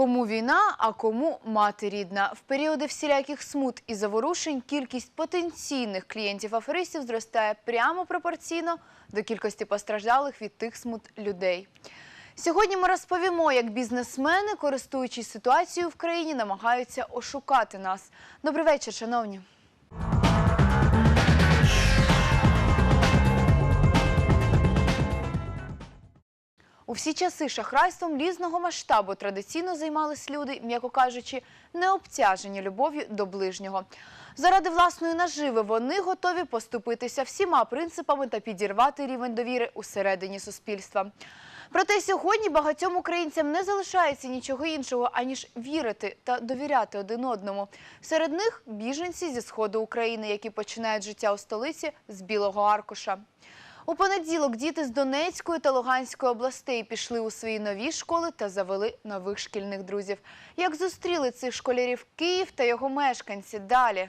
Кому війна, а кому мати рідна. В періоди всіляких смут і заворушень кількість потенційних клієнтів-аферистів зростає прямо пропорційно до кількості постраждалих від тих смут людей. Сьогодні ми розповімо, як бізнесмени, користуючись ситуацією в країні, намагаються ошукати нас. Добрий вечір, шановні. У всі часи шахрайством різного масштабу традиційно займались люди, м'яко кажучи, не обтяжені любов'ю до ближнього. Заради власної наживи вони готові поступитися всіма принципами та підірвати рівень довіри усередині суспільства. Проте сьогодні багатьом українцям не залишається нічого іншого, аніж вірити та довіряти один одному. Серед них біженці зі сходу України, які починають життя у столиці з білого аркуша. У понеділок діти з Донецької та Луганської областей пішли у свої нові школи та завели нових шкільних друзів. Як зустріли цих школярів Київ та його мешканці далі?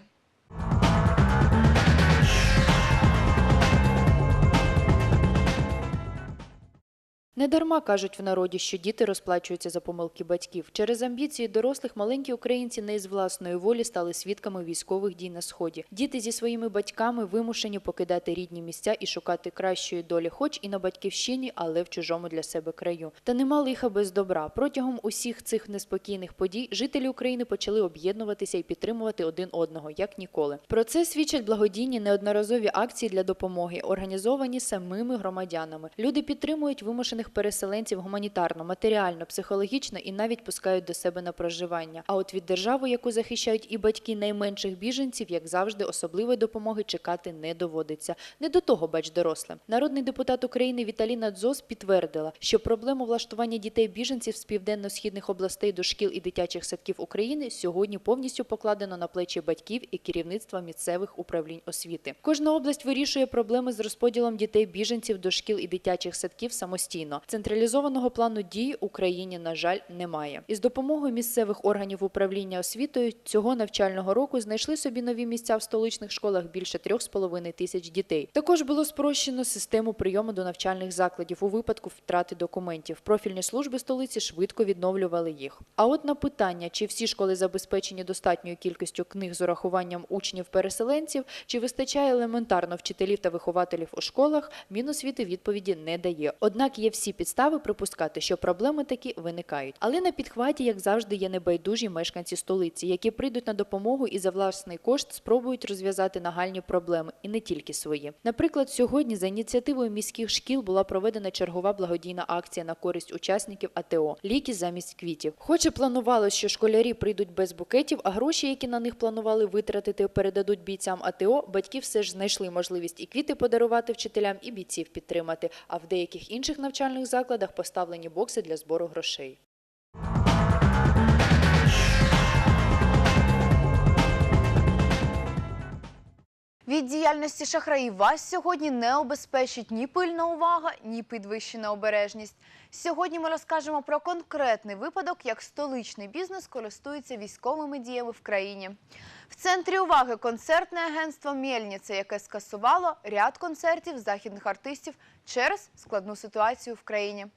Недарма кажуть в народі, що діти розплачуються за помилки батьків. Через амбіції дорослих маленькі українці не із власної волі стали свідками військових дій на сході. Діти зі своїми батьками вимушені покидати рідні місця і шукати кращої долі, хоч і на батьківщині, але в чужому для себе краю. Та нема лиха без добра. Протягом усіх цих неспокійних подій жителі України почали об'єднуватися і підтримувати один одного, як ніколи. Про це свідчать благодійні неодноразові акції для допомоги, організовані самими громадянами. Люди підтримують вимушених переселенців гуманітарно, матеріально, психологічно і навіть пускають до себе на проживання. А от від держави, яку захищають і батьки найменших біженців, як завжди, особливої допомоги чекати не доводиться. Не до того, бач, дорослим. Народний депутат України Віталіна Дзос підтвердила, що проблему влаштування дітей біженців з південно-східних областей до шкіл і дитячих садків України сьогодні повністю покладено на плечі батьків і керівництва місцевих управлінь освіти. Кожна область вирішує проблеми з розподілом дітей біженців до шкіл і дитячих садків самостійно. Централізованого плану дій Україні, на жаль, немає. Із допомогою місцевих органів управління освітою цього навчального року знайшли собі нові місця в столичних школах більше 3,5 тисяч дітей. Також було спрощено систему прийому до навчальних закладів у випадку втрати документів. Профільні служби столиці швидко відновлювали їх. А от на питання, чи всі школи забезпечені достатньою кількістю книг з урахуванням учнів-переселенців, чи вистачає елементарно вчителів та вихователів у школах, Міносвіти відповіді не дає. Однак є всі підстави припускати, що проблеми такі виникають. Але на підхваті, як завжди, є небайдужі мешканці столиці, які прийдуть на допомогу і за власний кошт спробують розв'язати нагальні проблеми, і не тільки свої. Наприклад, сьогодні за ініціативою міських шкіл була проведена чергова благодійна акція на користь учасників АТО ліки замість квітів. Хоч і планувалось, що школярі прийдуть без букетів, а гроші, які на них планували витратити, передадуть бійцям АТО. Батьки все ж знайшли можливість і квіти подарувати вчителям, і бійців підтримати. А в деяких інших навчальних закладах поставлені бокси для збору грошей. Від діяльності шахраїв вас сьогодні не обезпечить ні пильна увага, ні підвищена обережність. Сьогодні ми розкажемо про конкретний випадок, як столичний бізнес користується військовими діями в країні. В центрі уваги концертне агентство Мєльніця, яке скасувало ряд концертів західних артистів через складну ситуацію в країні.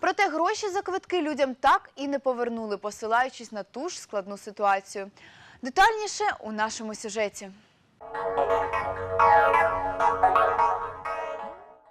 Проте гроші за квитки людям так і не повернули, посилаючись на ту ж складну ситуацію. Детальніше у нашому сюжеті. Thank you.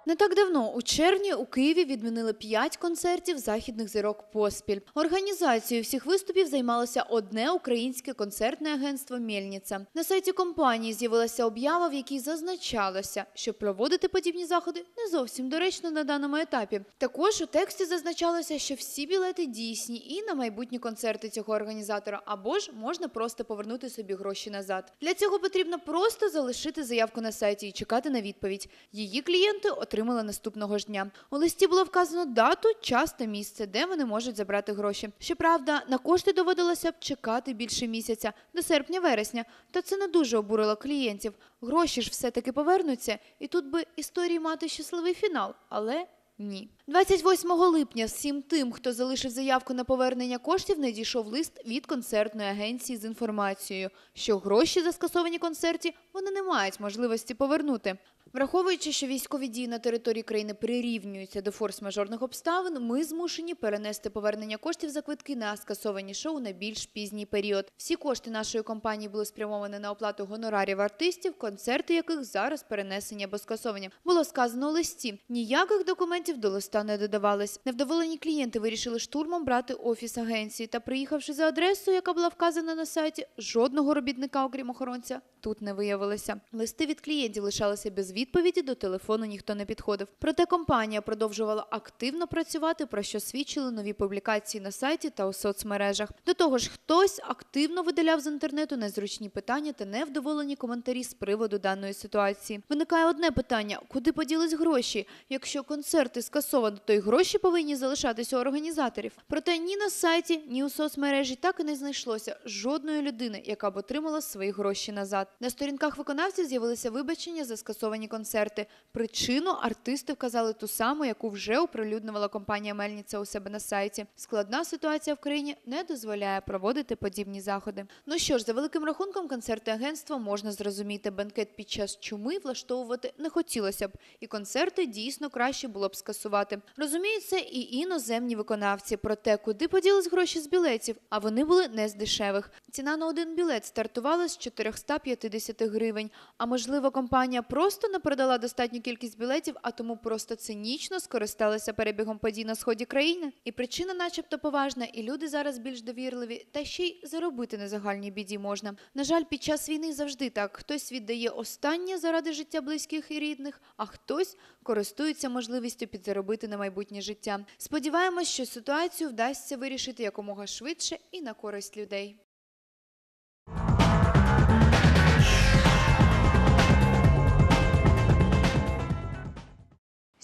Не так давно, у червні, у Києві відмінили п'ять концертів західних зірок поспіль. Організацією всіх виступів займалося одне українське концертне агентство Мєльніця. На сайті компанії з'явилася об'ява, в якій зазначалося, що проводити подібні заходи не зовсім доречно на даному етапі. Також у тексті зазначалося, що всі білети дійсні і на майбутні концерти цього організатора, або ж можна просто повернути собі гроші назад. Для цього потрібно просто залишити заявку на сайті і чекати на відповідь. Її клієнти отримали наступного ж дня. У листі було вказано дату, час та місце, де вони можуть забрати гроші. Щоправда, на кошти доводилося б чекати більше місяця до серпня-вересня. Та це не дуже обурило клієнтів. Гроші ж все-таки повернуться, і тут би історії мати щасливий фінал, але ні. 28 липня всім тим, хто залишив заявку на повернення коштів, надійшов лист від концертної агенції з інформацією, що гроші за скасовані концерті вони не мають можливості повернути. Враховуючи, що військові дії на території країни прирівнюються до форс-мажорних обставин, ми змушені перенести повернення коштів за квитки на скасовані шоу на більш пізній період. Всі кошти нашої компанії були спрямовані на оплату гонорарів артистів, концерти яких зараз перенесені або скасовані. Було сказано у листі. Ніяких документів до листа не додавалось. Невдоволені клієнти вирішили штурмом брати офіс агенції та, приїхавши за адресою, яка була вказана на сайті, жодного робітника, окрім охоронця, тут не виявилося. Листи від клієнтів лишалися без відповіді, до телефону ніхто не підходив. Проте компанія продовжувала активно працювати, про що свідчили нові публікації на сайті та у соцмережах. До того ж, хтось активно видаляв з інтернету незручні питання та невдоволені коментарі з приводу даної ситуації. Виникає одне питання: куди поділись гроші? Якщо концерти скасовано, то й гроші повинні залишатися у організаторів. Проте ні на сайті, ні у соцмережі так і не знайшлося жодної людини, яка б отримала свої гроші назад. На сторінках виконавців з'явилися вибачення за скасовані концерти. Причину артисти вказали ту саму, яку вже оприлюднювала компанія Мельниця у себе на сайті. Складна ситуація в країні не дозволяє проводити подібні заходи. Ну що ж, за великим рахунком, концерти агентства можна зрозуміти. Бенкет під час чуми влаштовувати не хотілося б, і концерти дійсно краще було б скасувати. Розуміють це і іноземні виконавці. Проте, куди поділись гроші з білетів, а вони були не з дешевих. Ціна на один білет стартувала з 450 гривень. А можливо, компанія просто не продала достатню кількість білетів, а тому просто цинічно скористалася перебігом подій на сході країни. І причина, начебто, поважна, і люди зараз більш довірливі, та ще й заробити на загальній біді можна. На жаль, під час війни завжди так: хтось віддає останнє заради життя близьких і рідних, а хтось користується можливістю підзаробити на майбутнє життя. Сподіваємось, що ситуацію вдасться вирішити якомога швидше і на користь людей.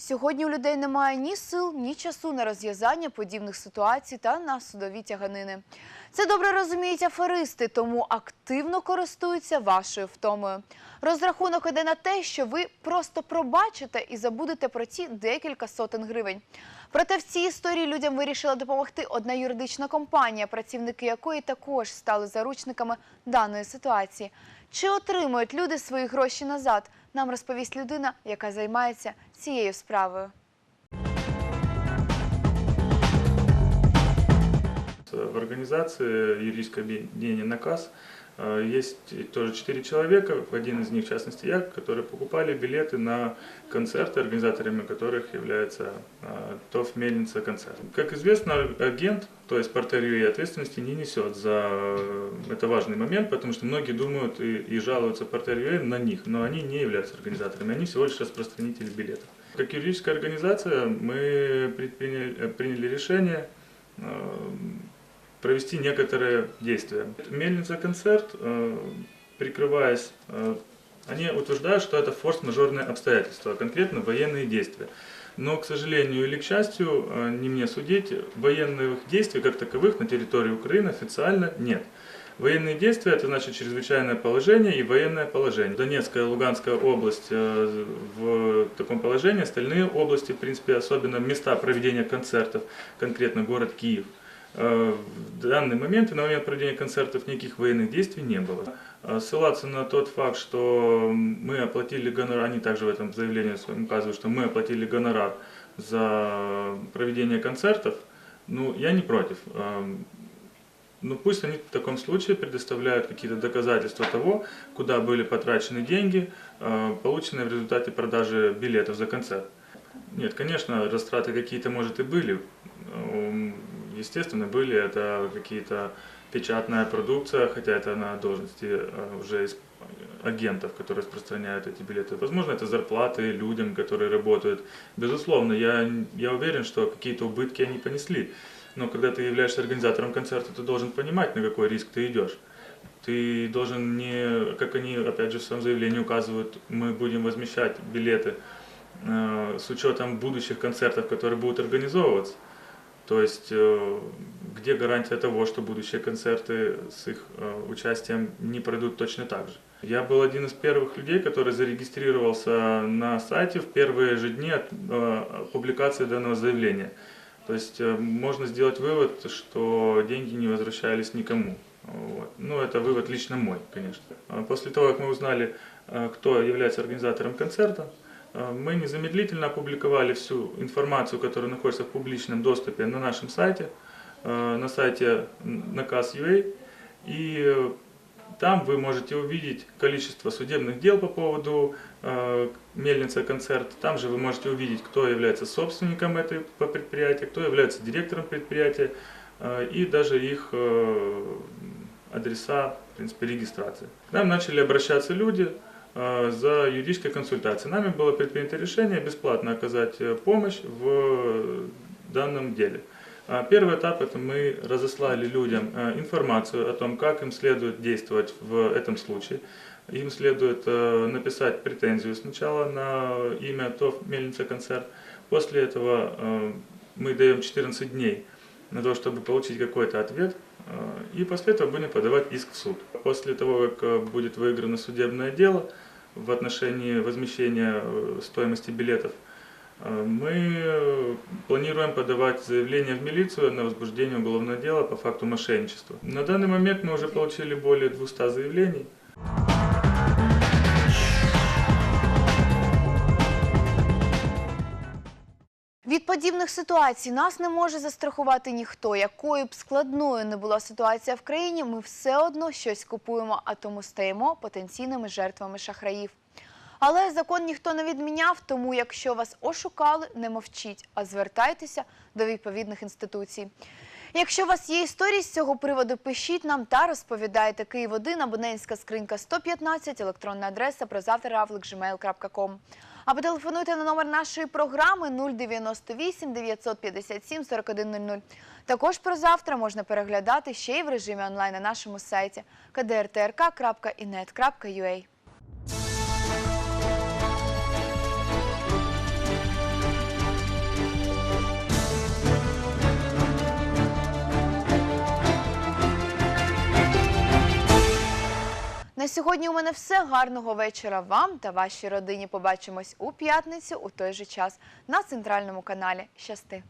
Сьогодні у людей немає ні сил, ні часу на розв'язання подібних ситуацій та на судові тяганини. Це добре розуміють аферисти, тому активно користуються вашою втомою. Розрахунок іде на те, що ви просто пробачите і забудете про ці декілька сотень гривень. Проте в цій історії людям вирішила допомогти одна юридична компанія, працівники якої також стали заручниками даної ситуації. Чи отримують люди свої гроші назад? Нам розповість людина, яка займається цією справою. В организации юридическое объединение «Наказ» есть тоже четыре человека, один из них, в частности, я, которые покупали билеты на концерты, организаторами которых является э, ТОВ «Мельница концерт». Как известно, агент, то есть портерье, ответственности не несет за... э, Это важный момент, потому что многие думают и, и жалуются портерье на них, но они не являются организаторами, они всего лишь распространители билетов. Как юридическая организация мы э, приняли решение э, провести некоторые действия. Мельница концерт, э, прикрываясь, э, они утверждают, что это форс-мажорные обстоятельства, а конкретно военные действия. Но, к сожалению или к счастью, э, не мне судить, военных действий как таковых на территории Украины официально нет. Военные действия – это значит чрезвычайное положение и военное положение. Донецкая и Луганская область в таком положении, остальные области, в принципе, особенно места проведения концертов, конкретно город Киев – В данный момент и на момент проведения концертов никаких военных действий не было. Э, Ссылаться на тот факт, что мы оплатили гонорар, они также в этом заявлении своем указывают, что мы оплатили гонорар за проведение концертов, ну, я не против. Ну, пусть они в таком случае предоставляют какие-то доказательства того, куда были потрачены деньги, э, полученные в результате продажи билетов за концерт. Нет, конечно, растраты какие-то, может, и были. Естественно, были это какие-то печатная продукция, хотя это на должности э, уже агентов, которые распространяют эти билеты. Возможно, это зарплаты людям, которые работают. Безусловно, я, я уверен, что какие-то убытки они понесли. Но когда ты являешься организатором концерта, ты должен понимать, на какой риск ты идешь. Ты должен не, как они опять же в своем заявлении указывают, мы будем возмещать билеты э, с учетом будущих концертов, которые будут организовываться. То есть, э, где гарантия того, что будущие концерты с их э, участием не пройдут точно так же? Я был один из первых людей, который зарегистрировался на сайте в первые же дни от э, публикации данного заявления. То есть можно сделать вывод, что деньги не возвращались никому. Вот. Ну, это вывод лично мой, конечно. А После того, как мы узнали кто является организатором концерта. Э, Мы незамедлительно опубликовали всю информацию, которая находится в публичном доступе на нашем сайте, э, на сайте наказ.ua. И э, там вы можете увидеть количество судебных дел по поводу э, мельница концерт. Там же вы можете увидеть, кто является собственником этой по- предприятия, кто является директором предприятия э, и даже их адреса, в принципе, регистрации. К нам начали обращаться люди за юридической консультацией. Нами было предпринято решение бесплатно оказать э, помощь в данном деле. А Первый этап это мы разослали людям э, информацию о том, как им следует действовать в этом случае. Им следует э, написать претензию сначала на имя ТОВ Мельница Концерт. После этого э, мы даем 14 дней на то, чтобы получить какой-то ответ. э, И после этого будем подавать иск в суд. После того, как э, будет выиграно судебное дело в отношении возмещения э, стоимости билетов, э, мы планируем подавать заявление в милицию на возбуждение уголовного дела по факту мошенничества. На данный момент мы уже получили более 200 заявлений. Подібних ситуацій нас не може застрахувати ніхто. Якою б складною не була ситуація в країні, ми все одно щось купуємо, а тому стаємо потенційними жертвами шахраїв. Але закон ніхто не відміняв, тому якщо вас ошукали, не мовчіть, а звертайтеся до відповідних інституцій. Якщо у вас є історії з цього приводу, пишіть нам та розповідайте. Київ 1, абонентська скринька 115, електронна адреса прозавтра.gmail.com. Або телефонуйте на номер нашої програми 098 957 4100. Також про завтра можна переглядати ще й в режимі онлайн на нашому сайті kdrtrk.inet.ua. На сьогодні у мене все. Гарного вечора вам та вашій родині. Побачимось у п'ятницю у той же час на центральному каналі. Щасти!